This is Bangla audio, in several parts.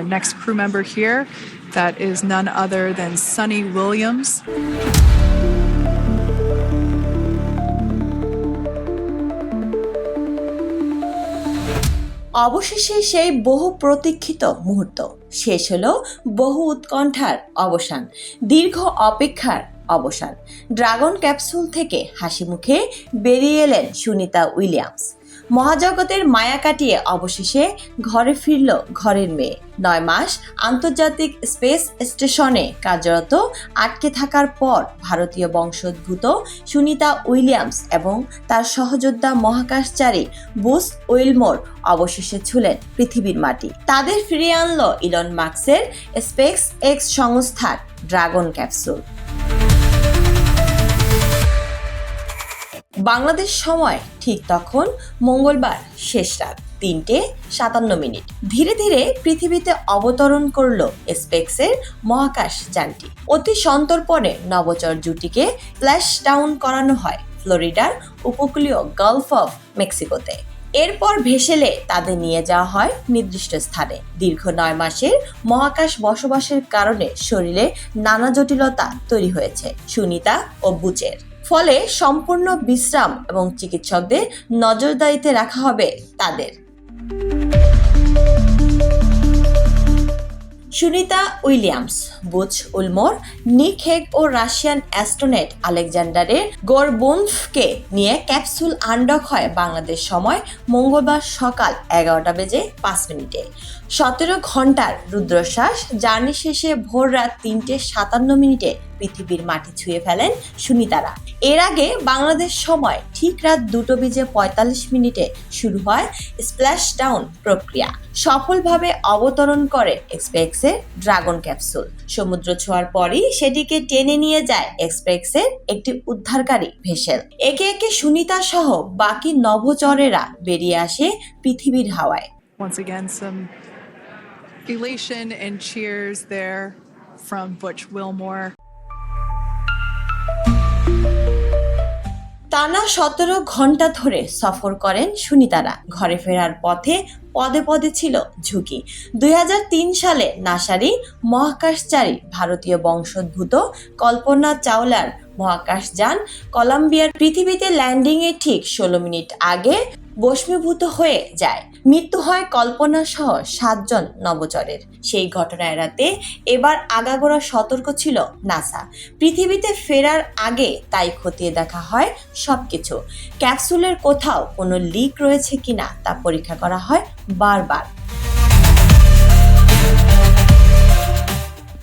our next crew member here. That is none other than Sunny Williams. অবশেষে সেই বহু প্রতীক্ষিত মুহূর্ত শেষ হলো বহু উৎকণ্ঠার অবসান, দীর্ঘ অপেক্ষার অবসান ড্রাগন ক্যাপসুল থেকে হাসি মুখে বেরিয়ে এলেন সুনিতা উইলিয়ামস মহাজগতের মায়া কাটিয়ে অবশেষে ঘরে ফিরল ঘরের মেয়ে। নয় মাস আন্তর্জাতিক স্পেস স্টেশনে কার্যরত আটকে থাকার পর ভারতীয় বংশোদ্ভূত সুনিতা উইলিয়ামস এবং তার সহযোদ্ধা মহাকাশচারী বুস উইলমোর অবশেষে ছুলেন পৃথিবীর মাটি। তাদের ফিরিয়ে আনলো ইলন মার্কসের স্পেক্স এক্স সংস্থার ড্রাগন ক্যাপসুল। বাংলাদেশ সময় ঠিক তখন মঙ্গলবার শেষ রাত তিনটে সাতান্ন মিনিট। ধীরে ধীরে পৃথিবীতে অবতরণ করল স্পেক্সের মহাকাশ যানটি। অতি সন্তর্পণে নবচর জুটিকে ফ্ল্যাশ ডাউন করানো হয় ফ্লোরিডার উপকূলীয় গালফ অফ মেক্সিকোতে এরপর ভেসেলে তাদের নিয়ে যাওয়া হয় নির্দিষ্ট স্থানে। দীর্ঘ নয় মাসের মহাকাশ বসবাসের কারণে শরীরে নানা জটিলতা তৈরি হয়েছে, সুনিতা ও বুচের। ফলে সম্পূর্ণ বিশ্রাম এবং চিকিৎসকদের নজরদারিতে রাখা হবে তাদের। Sunita Williams Butch উলমোর, Nick Hague ও রাশিয়ান অ্যাস্ট্রোনেট আলেকজান্ডারের গোরবুনফকে নিয়ে ক্যাপসুল আনডক হয় বাংলাদেশ সময় মঙ্গলবার সকাল এগারোটা বেজে পাঁচ মিনিটে। সতেরো ঘণ্টার রুদ্রশ্বাস, জার্নি শেষে ভোর রাত তিনটে সাতান্ন মিনিটে পৃথিবীর মাটি ছুঁয়ে ফেলেন সুনিতারা। এর আগে বাংলাদেশ সময় ঠিক রাত দুটো বেজে পঁয়তাল্লিশ মিনিটে শুরু হয় স্প্ল্যাশ ডাউন প্রক্রিয়া। সফলভাবে অবতরণ করে এক্সপ্রেক্সের ড্রাগন ক্যাপসুল। সমুদ্র ছোঁয়ার পরই সেটিকে টেনে নিয়ে যায় এক্সপ্রেক্সের একটি উদ্ধারকারী ভেসেল। একে একে সুনিতা সহ বাকি নভচরেরা বেরিয়ে আসে পৃথিবীর হাওয়ায়। Once again, some elation and cheers there from Butch Wilmore. টানা সতেরো ঘণ্টা ধরে সফর করেন সুনিতারা। ঘরে ফেরার পথে পদে পদে ছিল ঝুঁকি। দুই হাজার তিন সালে নাসারি মহাকাশচারী ভারতীয় বংশোদ্ভূত কল্পনা চাওলার মহাকাশযান কলম্বিয়ার পৃথিবীতে ল্যান্ডিংয়ে ঠিক ষোলো মিনিট আগে বস্মীভূত হয়ে যায়। মৃত্যু হয় কল্পনা সহ সাতজন নবচরের। সেই ঘটনা এড়াতে এবার আগাগোড়া সতর্ক ছিল নাসা। পৃথিবীতে ফেরার আগে তাই খতিয়ে দেখা হয় সব কিছু ক্যাপসুলের কোথাও কোনো লিক রয়েছে কিনা তা পরীক্ষা করা হয় বারবার।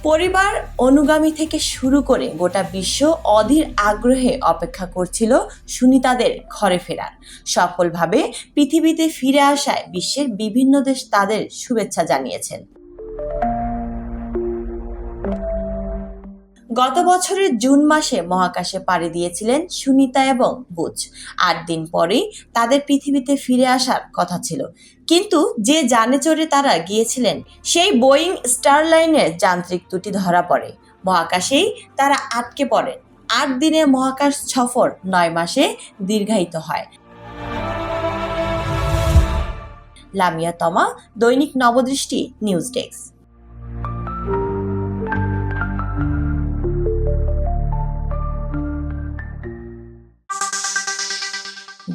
পরিবার অনুগামী থেকে শুরু করে গোটা বিশ্ব অধীর আগ্রহে অপেক্ষা করছিল সুনিতাদের ঘরে ফেরার। সফলভাবে পৃথিবীতে ফিরে আসায় বিশ্বের বিভিন্ন দেশ তাদের শুভেচ্ছা জানিয়েছেন। গত বছরের জুন মাসে মহাকাশে পাড়ি দিয়েছিলেন সুনিতা এবং বুচ আট দিন পরেই তাদের পৃথিবীতে ফিরে আসার কথা ছিল। কিন্তু যে যানে চড়ে তারা গিয়েছিলেন, সেই বোয়িং স্টারলাইনের যান্ত্রিক ত্রুটি ধরা পড়ে। মহাকাশেই তারা আটকে পড়েন। আট দিনের মহাকাশ সফর নয় মাসে দীর্ঘায়িত হয়। লামিয়া তমা, দৈনিক নবদৃষ্টি, নিউজ ডেস্ক।